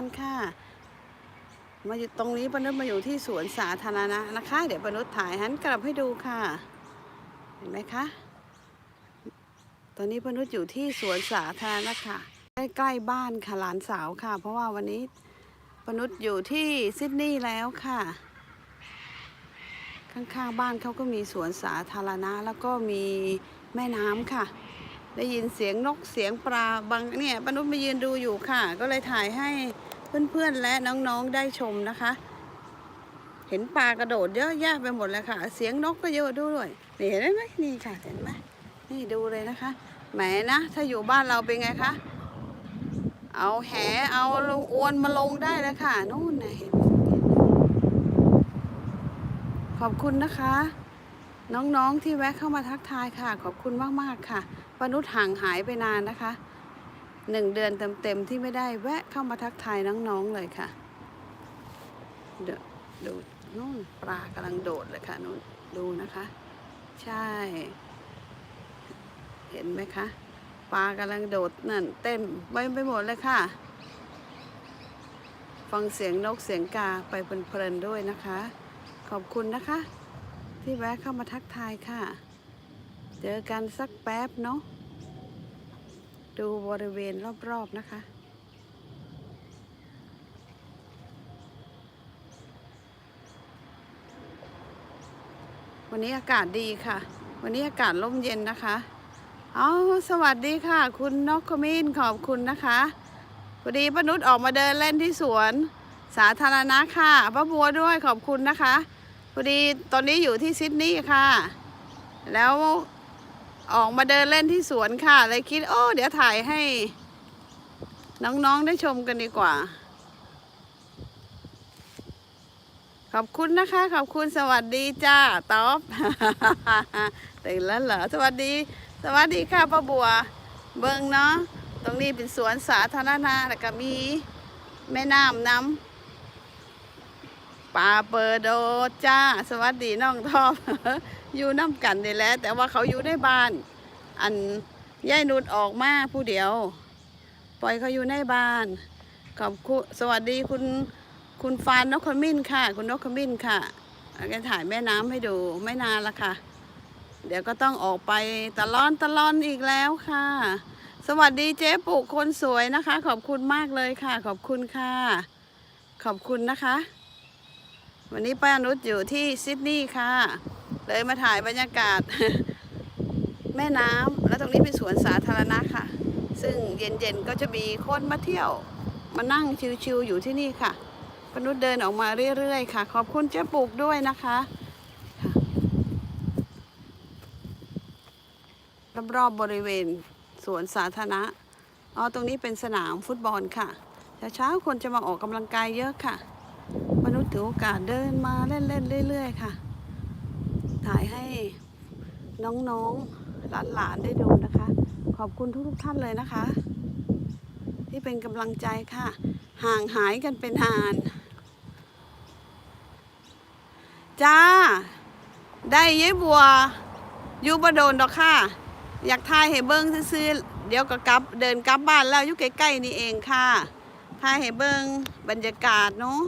านค่ะ มาอยู่ตรงนี้ปนุษมาอยู่ที่สวนสาธารณะนะคะ เดี๋ยวปนุษถ่ายหันกลับให้ดูค่ะ เห็นไหมคะ ตอนนี้ปนุษอยู่ที่สวนสาธารณะค่ะ ใกล้ๆบ้านค่ะหลานสาวค่ะ เพราะว่าวันนี้ปนุษอยู่ที่ซิดนีย์แล้วค่ะ ข้างๆบ้านเขาก็มีสวนสาธารณะแล้วก็มีแม่น้ำค่ะได้ยินเสียงนกเสียงปลาบางเนี่ยปนุษมายืนดูอยู่ค่ะ ก็เลยถ่ายให้ เพื่อนๆและน้องๆได้ชมนะคะ เห็นปลากระโดดเยอะแยะไปหมดเลยค่ะ เสียงนกก็เยอะด้วยนี่เห็นไหมนี่ค่ะเห็นไหมนี่ดูเลยนะคะแหมนะถ้าอยู่บ้านเราเป็นไงคะเอาแหเอาลงอวนมาลงได้แล้วค่ะนู่นนะเห็นไหมขอบคุณนะคะ น้องๆที่แวะเข้ามาทักทายค่ะ ขอบคุณมากๆค่ะปนุษห่างหายไปนานนะคะ หนึ่งเดือนเต็มๆที่ไม่ได้แวะเข้ามาทักทายน้องๆเลยค่ะเดี๋ยวดูนู่นปลากำลังโดดเลยค่ะนู่นดูนะคะ ใช่ เห็นไหมคะปลากำลังโดดนั่นเต็มไว้ไปหมดเลยค่ะ ฟังเสียงนกเสียงกาไปเพลินๆด้วยนะคะ ขอบคุณนะคะ ที่แวะเข้ามาทักทายค่ะ เจอกันสักแป๊บเนาะ ดูบริเวณรอบ ๆ นะคะ วันนี้อากาศดีค่ะ วันนี้อากาศร่มเย็นนะคะเอาสวัสดีค่ะ คุณนกขมิ้นขอบคุณนะคะพอดีป้านุชออกมาเดินเล่นที่สวนสาธารณะค่ะป้าบัวด้วยขอบคุณนะคะพอดีตอนนี้อยู่ที่ซิดนีย์ค่ะ แล้ว ออกมาเดินเล่นที่สวนค่ะ เลยคิดโอ้ เดี๋ยวถ่ายให้ น้องๆได้ชมกันดีกว่า ขอบคุณนะคะ ขอบคุณสวัสดีจ้าต๊อบตื่นแล้วเหรอสวัสดี สวัสดีค่ะป้าบัว เบิ้งเนาะตรงนี้เป็นสวนสาธารณะแล้วก็มีแม่น้ำน้ำ ป่าเปิดโดจ้า สวัสดีน้องทอมอยู่น้ำกันนี่แหละแต่ว่าเขาอยู่ในบ้าน อันย่ายนุดออกมาผู้เดียว ปล่อยเขาอยู่ในบ้าน ขอบคุณสวัสดีคุณคุณฟานนกขมิ้นค่ะ คุณนกขมิ้นค่ะแก็ถ่ายแม่น้ำให้ดูไม่นานละค่ะ เดี๋ยวก็ต้องออกไปตะลอนตะลอนอีกแล้วค่ะ สวัสดีเจ๊ปุกคนสวยนะคะ ขอบคุณมากเลยค่ะ ขอบคุณค่ะ ขอบคุณนะคะ วันนี้ป้านุชอยู่ที่ซิดนีย์ค่ะ เลยมาถ่ายบรรยากาศ แม่น้ำแล้วตรงนี้เป็นสวนสาธารณะค่ะ ซึ่งเย็นๆก็จะมีคนมาเที่ยว มานั่งชิวๆอยู่ที่นี่ค่ะป้านุชเดินออกมาเรื่อยๆค่ะ ขอบคุณเจ๊ปุกด้วยนะคะรอบๆบริเวณสวนสาธารณะอ๋อตรงนี้เป็นสนามฟุตบอลค่ะเช้าๆคนจะมาออกกำลังกายเยอะค่ะ ถือโอกาสเดินมาเล่นๆเรื่อยๆค่ะ ถ่ายให้น้องๆหลานๆได้ดูนะคะ ขอบคุณทุกๆท่านเลยนะคะ ที่เป็นกำลังใจค่ะ ห่างหายกันเป็นนาน จ้า ได้เย้บัวอยู่บโดนดอกค่ะ อยากทายให้เบิ้งซื้อเดี๋ยวก็กลับเดินกลับบ้านแล้วอยู่ใกล้ๆนี่เองค่ะทายให้เบิ้งบรรยากาศเนาะ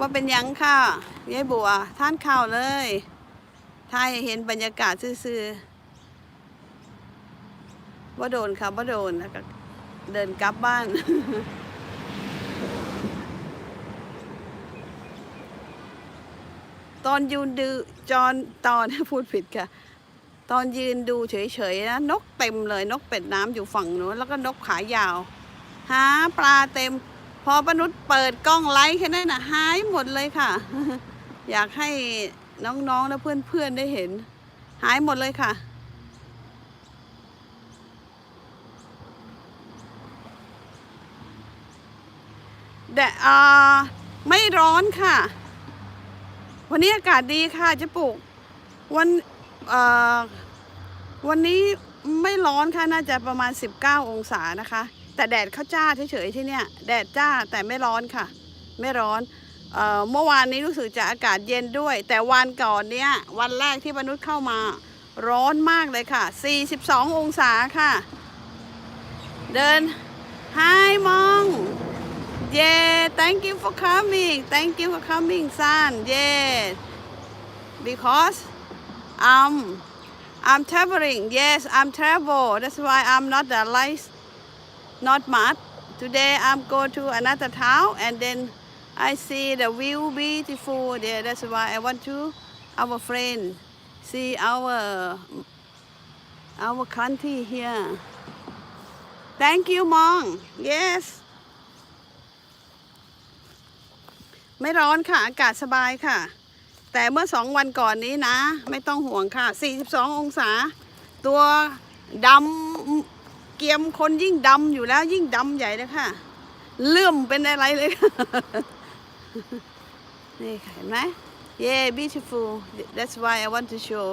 ว่าเป็นยังค่ะยายบัวท่านข้าวเลยถ้าเห็นบรรยากาศซื่อๆว่าโดนค่ะว่าโดนแล้วก็เดินกลับบ้านตอนยืนดูจอนตอนพูดผิดค่ะ ตอนยืนดูเฉยๆนะนกเต็มเลยนกเป็ดน้ำอยู่ฝั่งนู้นแล้วก็นกขายาว หาปลาเต็ม พอปนุษย์เปิดกล้องไลท์แค่นั้นนะหายหมดเลยค่ะ อยากให้น้องๆและเพื่อนๆได้เห็น หายหมดเลยค่ะแดดอ่ไม่ร้อนค่ะ วันนี้อากาศดีค่ะจะปลูกวันวันนี้ไม่ร้อนค่ะ น่าจะประมาณ 19 องศานะคะ แต่แดดเขาจ้าเฉยๆที่เนี่ยแดดจ้าแต่ไม่ร้อนค่ะ ไม่ร้อนเอ่อเมื่อวานนี้รู้สึกจะอากาศเย็นด้วย แต่วันก่อนเนี้ยวันแรกที่มนุษย์เข้ามา ร้อนมากเลยค่ะ 42 องศาค่ะ เดิน Hi Mong Yeah thank you for coming thank you for coming son Yeah because um I'm traveling yes I'm travel that's why I'm not the light not much today I'm go to another town and then I see the view beautiful there that's why I want to our friend see our our country here thank you mom yes ไม่ร้อนค่ะ อากาศสบายค่ะ แต่เมื่อสองวันก่อนนี้นะ ไม่ต้องห่วงค่ะ 42 องศา ตัวดำ เกียมคนยิ่งดำอยู่แล้วยิ่งดำใหญ่เลยค่ะ เลื่อมเป็นอะไรเลย นี่ค่ะเห็นไหม yeah beautiful that's why I want to show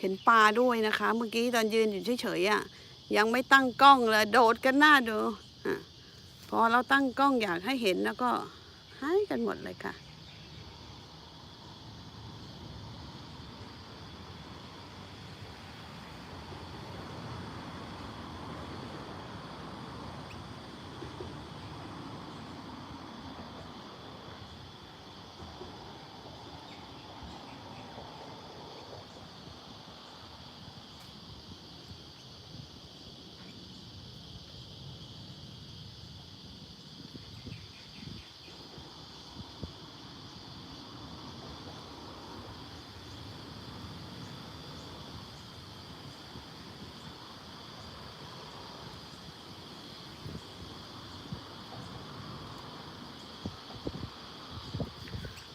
เห็นปลาด้วยนะคะ เมื่อกี้ตอนยืนอยู่เฉยๆอะยังไม่ตั้งกล้องเลยโดดกันหน้าดูอพอเราตั้งกล้องอยากให้เห็นแล้วก็หายกันหมดเลยค่ะ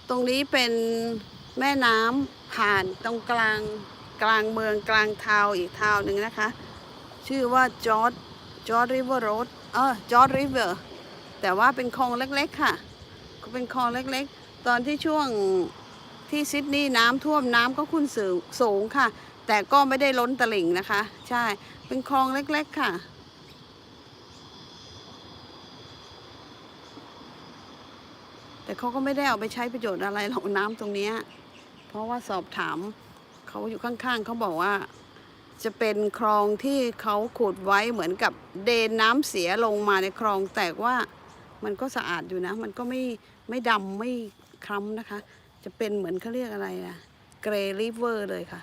ตรงนี้เป็นแม่น้ำผ่านตรงกลางกลางเมืองกลางทาวอีกทาวหนึ่งนะคะ ชื่อว่าจอร์ดจอร์ดริเวอร์โรดเออจอร์ดริเวอร์แต่ว่าเป็นคลองเล็กๆค่ะ ก็เป็นคลองเล็กๆ ตอนที่ช่วงที่ซิดนีย์น้ำท่วมน้ำก็ขึ้นสูงสูงค่ะ แต่ก็ไม่ได้ล้นตลิ่งนะคะ ใช่เป็นคลองเล็กๆค่ะ แต่เขาก็ไม่ได้เอาไปใช้ประโยชน์อะไรหรอกน้ำตรงเนี้ยเพราะว่าสอบถามเขาอยู่ข้างๆเขาบอกว่า จะเป็นคลองที่เขาขุดไว้เหมือนกับเดนน้ำเสียลงมาในคลองแต่ว่ามันก็สะอาดอยู่นะ มันก็ไม่ไม่ดำไม่คล้ำนะคะ จะเป็นเหมือนเขาเรียกอะไรอะเกรย์ริเวอร์เลยค่ะ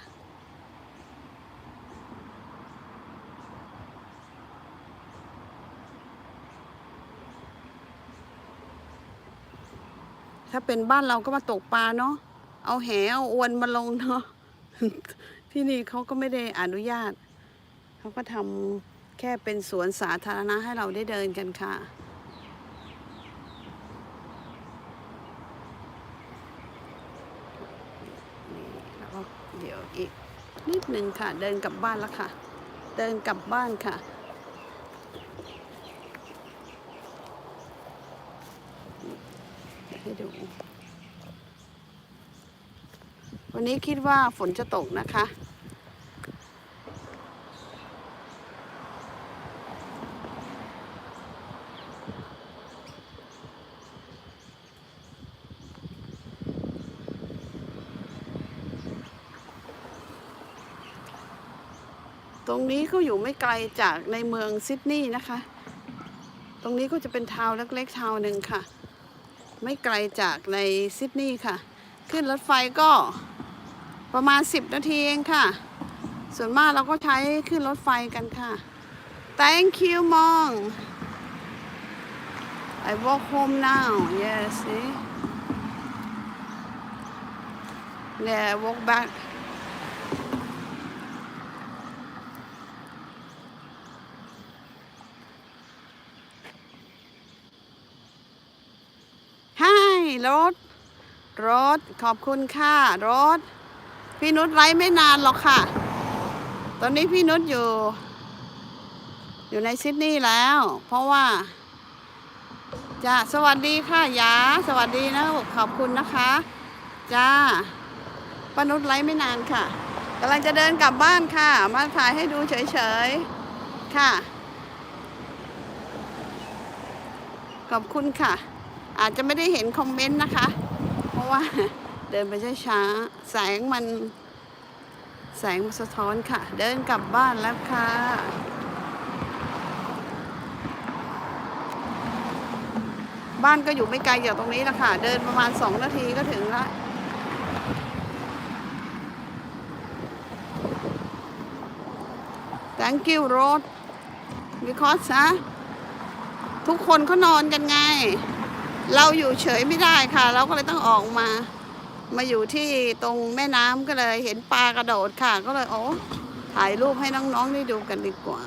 ถ้าเป็นบ้านเราก็มาตกปลาเนาะเอาแหเอาอวนมาลงเนาะที่นี่เขาก็ไม่ได้อนุญาตเขาก็ทำแค่เป็นสวนสาธารณะให้เราได้เดินกันค่ะนี่แล้วเดี๋ยวอีกนิดนึงค่ะ เดินกลับบ้านแล้วค่ะ เดินกลับบ้านค่ะ ให้ ดู วันนี้คิดว่าฝนจะตกนะคะ ตรงนี้ก็อยู่ไม่ไกลจากในเมืองซิดนีย์นะคะ ตรงนี้ก็จะเป็นทาวน์เล็กๆทาวน์หนึ่งค่ะ ไม่ไกลจากในซิดนีย์ค่ะ ขึ้นรถไฟก็ประมาณ 10 นาทีเองค่ะ ส่วนมากเราก็ใช้ขึ้นรถไฟกันค่ะ Thank you mom I walk home now yes see yeah walk back รถ รถ ขอบคุณค่ะ รถ พี่นุชไลฟ์ไม่นานหรอกค่ะ ตอนนี้พี่นุชอยู่ อยู่ในซิดนีย์แล้ว เพราะว่าจ้าสวัสดีค่ะยาสวัสดีนะขอบคุณนะคะจ้าป้านุชไลฟ์ไม่นานค่ะกำลังจะเดินกลับบ้านค่ะ มาถ่ายให้ดูเฉยๆ ค่ะ ขอบคุณค่ะ อาจจะไม่ได้เห็นคอมเมนต์นะคะ เพราะว่าเดินไปช้าๆแสงมัน แสงมันสะท้อนค่ะ เดินกลับบ้านแล้วค่ะบ้านก็อยู่ไม่ไกลจากตรงนี้ละค่ะ เดินประมาณสองนาทีก็ถึงละ thank you road because นะทุกคนเขานอนกันไง เราอยู่เฉยไม่ได้ค่ะ เราก็เลยต้องออกมา มาอยู่ที่ตรงแม่น้ำก็เลยเห็นปลากระโดดค่ะ ก็เลยโอ้ถ่ายรูปให้น้องๆได้ดูกันดีกว่า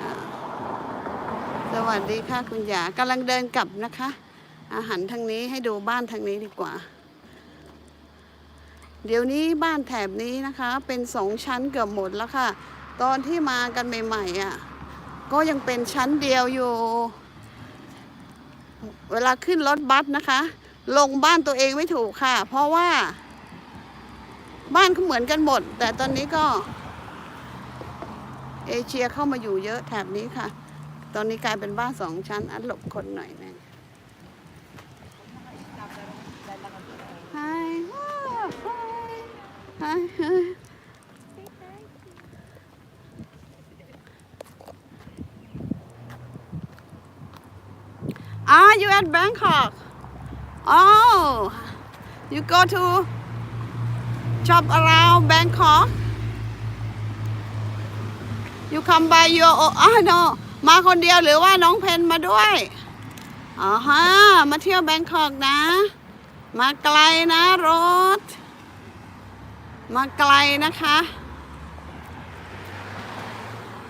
อ่าสวัสดีค่ะคุณหยากำลังเดินกลับนะคะ อาหารทางนี้ให้ดูบ้านทางนี้ดีกว่า เดี๋ยวนี้บ้านแถบนี้นะคะ เป็นสองชั้นเกือบหมดแล้วค่ะ ตอนที่มากันใหม่ๆอะ ก็ยังเป็นชั้นเดียวอยู่ เวลาขึ้นรถบัสนะคะ ลงบ้านตัวเองไม่ถูกค่ะ เพราะว่า บ้านเขาเหมือนกันหมด แต่ตอนนี้ก็ เอเชียเข้ามาอยู่เยอะแถบนี้ค่ะ ตอนนี้กลายเป็นบ้านสองชั้น อันหลบคนหน่อยนึง Hi. Oh, hi. You at Bangkok? Oh, you go to shop around Bangkok? You come by your own อ่า no มาคนเดียวหรือว่าน้องเพนมาด้วยอ๋อฮะมาเที่ยวแบงคอกนะ มาไกลนะรถ มาไกลนะคะ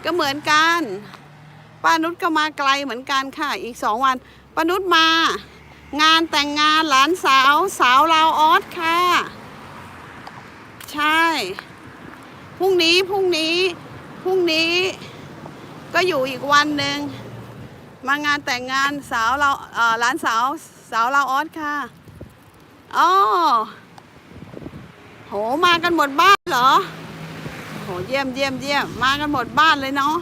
ก็เหมือนกัน ป้านุชก็มาไกลเหมือนกันค่ะ อีกสองวัน ป้านุชมา งานแต่งงานหลานสาว สาวลาวออสค่ะ ใช่พรุ่งนี้พรุ่งนี้พรุ่งนี้ก็อยู่อีกวันหนึ่งมางานแต่งงานสาวเราเออหลานสาวสาวลาวออสค่ะอ๋อโหมากันหมดบ้านเหรอโหเยี่ยมเยี่ยมเยี่ยมมากันหมดบ้านเลยเนาะ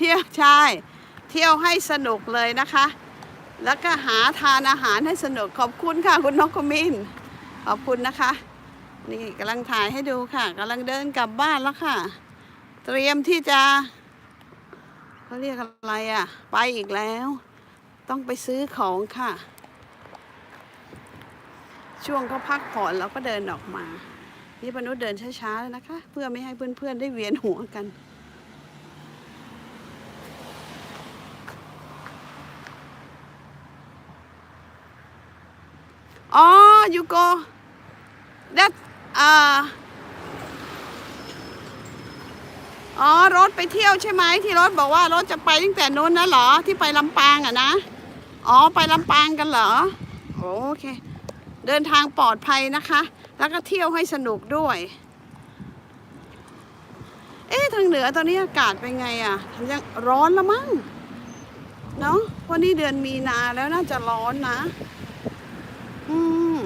เที่ยวใช่ เที่ยวให้สนุกเลยนะคะ แล้วก็หาทานอาหารให้สนุกขอบคุณค่ะคุณนกขมินขอบคุณนะคะ นี่กำลังถ่ายให้ดูค่ะกำลังเดินกลับบ้านแล้วค่ะ เตรียมที่จะเขาเรียกอะไรอะ ไปอีกแล้ว ต้องไปซื้อของค่ะ ช่วงเขาพักผ่อนเราก็เดินออกมา นี่ปนุษย์เดินช้าๆเลยนะคะ เพื่อไม่ให้เพื่อนๆได้เวียนหัวกัน อ๋อ you go that อ่าอ๋อรถไปเที่ยวใช่ไหมที่รถบอกว่ารถจะไปตั้งแต่นู้นนะเหรอที่ไปลำปางอะนะอ๋อไปลำปางกันเหรอโอเค เดินทางปลอดภัยนะคะ แล้วก็เที่ยวให้สนุกด้วย เอ๊ะทางเหนือตอนนี้อากาศเป็นไงอะยังร้อนละมั้งเนาะเพราะนี่เดือนมีนาแล้วน่าจะร้อนนะ อืม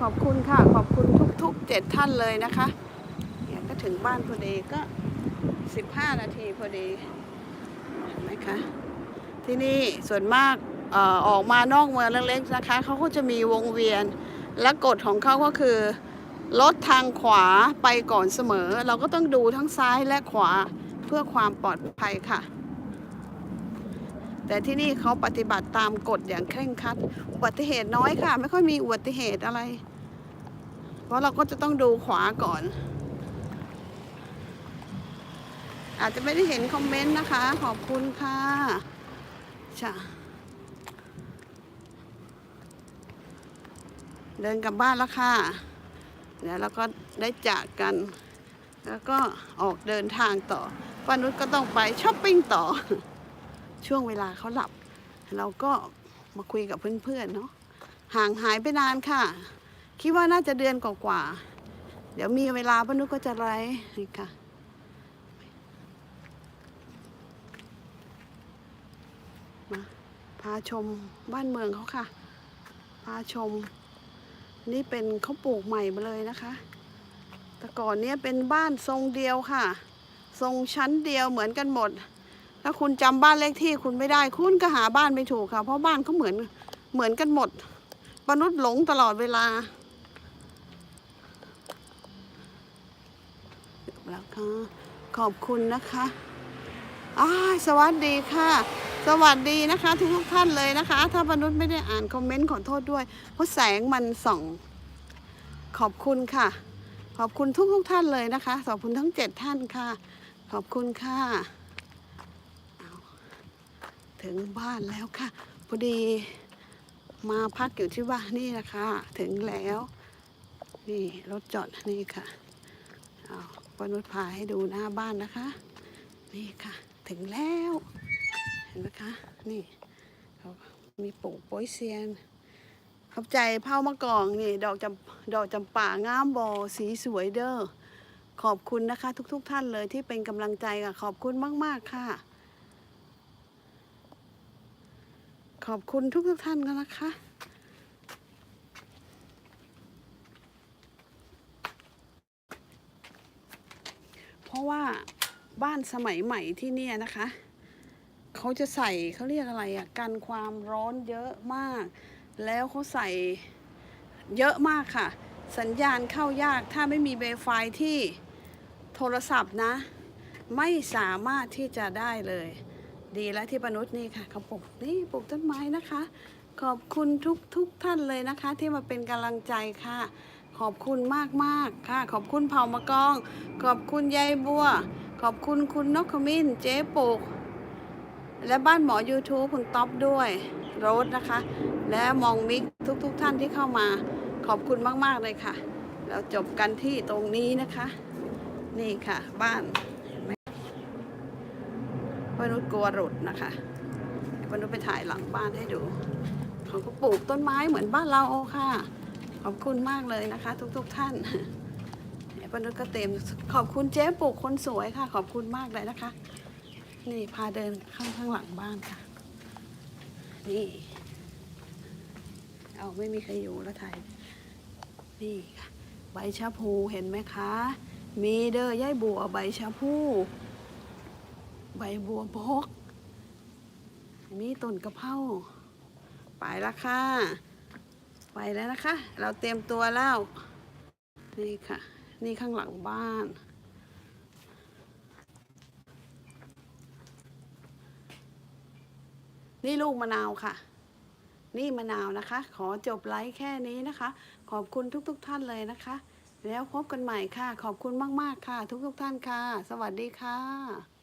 ขอบคุณค่ะ ขอบคุณทุกๆเจ็ดท่านเลยนะคะเนี่ยก็ถึงบ้านพอดีก็สิบห้านาทีพอดีเห็นไหมคะที่นี่ส่วนมากออออกมานอกเมืองเล็กๆนะคะเขาก็จะมีวงเวียนและกฎของเขาก็คือรถทางขวาไปก่อนเสมอ เราก็ต้องดูทั้งซ้ายและขวาเพื่อความปลอดภัยค่ะ แต่ที่นี่เขาปฏิบัติตามกฎอย่างเคร่งครัด อุบัติเหตุน้อยค่ะ ไม่ค่อยมีอุบัติเหตุอะไร เพราะเราก็จะต้องดูขวาก่อน อาจจะไม่ได้เห็นคอมเมนต์นะคะ ขอบคุณค่ะจ้ะเดินกลับบ้านแล้วค่ะ เดี๋ยวเราก็ได้จากกัน แล้วก็ออกเดินทางต่อป้านุชก็ต้องไปช้อปปิ้งต่อ ช่วงเวลาเขาหลับ เราก็มาคุยกับเพื่อนๆเนาะห่างหายไปนานค่ะ คิดว่าน่าจะเดือนกว่าๆเดี๋ยวมีเวลาป้านุก็จะไลฟ์นี่ค่ะมาพาชมบ้านเมืองเขาค่ะ พาชม นี่เป็นเขาปลูกใหม่มาเลยนะคะ แต่ก่อนเนี้ยเป็นบ้านทรงเดียวค่ะ ทรงชั้นเดียวเหมือนกันหมด ถ้าคุณจำบ้านเลขที่คุณไม่ได้ คุณก็หาบ้านไม่ถูกค่ะ เพราะบ้านเขาเหมือนเหมือนกันหมดมนุษย์หลงตลอดเวลาแล้วค่ะขอบคุณนะคะอ้าสวัสดีค่ะ สวัสดีนะคะ ทุกทุกท่านเลยนะคะ ถ้ามนุษย์ไม่ได้อ่านคอมเมนต์ขอโทษด้วย เพราะแสงมันส่อง ขอบคุณค่ะ ขอบคุณทุกทุกท่านเลยนะคะ ขอบคุณทั้งเจ็ดท่านค่ะ ขอบคุณค่ะ ถึงบ้านแล้วค่ะ พอดีมาพักอยู่ที่บ้านนี่นะคะ ถึงแล้ว นี่รถจอดนี่ค่ะเอาปนุษพาให้ดูหน้าบ้านนะคะ นี่ค่ะ ถึงแล้ว เห็นไหมคะ นี่เขามีปลูกโป้ยเซียนขอบใจเผามะกองนี่ ดอกจำดอกจำป่างามบอสีสวยเด้อขอบคุณนะคะ ทุกๆทท่านเลยที่เป็นกำลังใจค่ะขอบคุณมาก ๆ ค่ะ ขอบคุณทุกๆทท่านกันนะคะ เพราะว่าบ้านสมัยใหม่ที่เนี่ยนะคะ เขาจะใส่เขาเรียกอะไรอะกันความร้อนเยอะมาก แล้วเขาใส่เยอะมากค่ะ สัญญาณเข้ายากถ้าไม่มีเบไฟที่โทรศัพท์นะ ไม่สามารถที่จะได้เลย ดีแล้วที่ปนุษย์นี่ค่ะเขาปลูกนี่ปลูกต้นไม้นะคะ ขอบคุณทุกทุกท่านเลยนะคะ ที่มาเป็นกำลังใจค่ะ ขอบคุณมากมากค่ะ ขอบคุณเผ่ามะกอง ขอบคุณยายบัว ขอบคุณคุณนกขมิ้นเจ๊ปลูกและบ้านหมอ YouTube คุณต๊อปด้วยโรสนะคะ และมองมิกทุกๆทท่านที่เข้ามา ขอบคุณมาก ๆ เลยค่ะ เราจบกันที่ตรงนี้นะคะ นี่ค่ะ บ้านเห็นไหมปนุษย์ กลัวหลุดนะคะปนุษย์ไปถ่ายหลังบ้านให้ดูเขาก็ปลูกต้นไม้เหมือนบ้านเราค่ะ ขอบคุณมากเลยนะคะ ทุกๆท่านปนุษก็เต็มขอบคุณเจ๊ปลูกคนสวยค่ะ ขอบคุณมากเลยนะคะ นี่พาเดินข้างข้างหลังบ้านค่ะ นี่ เอาไม่มีใครอยู่แล้วถ่าย นี่ค่ะ ใบชะพูเห็นไหมคะ มีเด้อย่ายบัวใบชะพู ใบบัวบก มีต้นกระเพราไปแล้วค่ะไปแล้วนะคะ เราเตรียมตัวแล้ว นี่ค่ะ นี่ข้างหลังบ้าน นี่ลูกมะนาวค่ะ นี่มะนาวนะคะ ขอจบไลฟ์แค่นี้นะคะ ขอบคุณทุกๆทท่านเลยนะคะ แล้วพบกันใหม่ค่ะ ขอบคุณมากๆค่ะ ทุกๆทท่านค่ะ สวัสดีค่ะ